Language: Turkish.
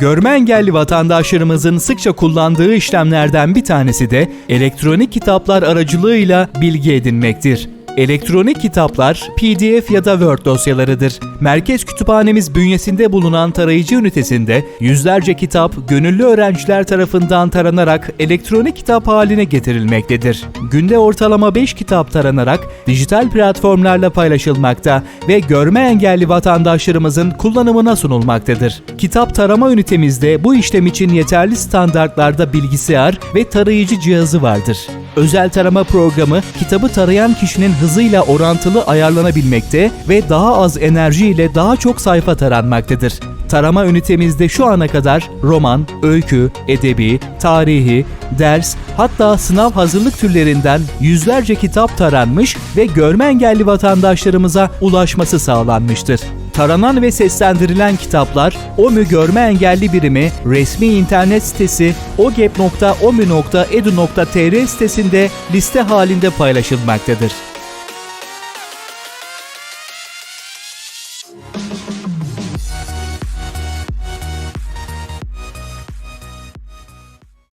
Görme engelli vatandaşlarımızın sıkça kullandığı işlemlerden bir tanesi de elektronik kitaplar aracılığıyla bilgi edinmektir. Elektronik kitaplar PDF ya da Word dosyalarıdır. Merkez Kütüphanemiz bünyesinde bulunan tarayıcı ünitesinde yüzlerce kitap gönüllü öğrenciler tarafından taranarak elektronik kitap haline getirilmektedir. Günde ortalama 5 kitap taranarak dijital platformlarla paylaşılmakta ve görme engelli vatandaşlarımızın kullanımına sunulmaktadır. Kitap tarama ünitemizde bu işlem için yeterli standartlarda bilgisayar ve tarayıcı cihazı vardır. Özel tarama programı kitabı tarayan kişinin hızıyla orantılı ayarlanabilmekte ve daha az enerji ile daha çok sayfa taranmaktadır. Tarama ünitemizde şu ana kadar roman, öykü, edebi, tarihi, ders hatta sınav hazırlık türlerinden yüzlerce kitap taranmış ve görme engelli vatandaşlarımıza ulaşması sağlanmıştır. Taranan ve seslendirilen kitaplar OMÜ Görme Engelli Birimi resmi internet sitesi ogep.omü.edu.tr sitesinde liste halinde paylaşılmaktadır.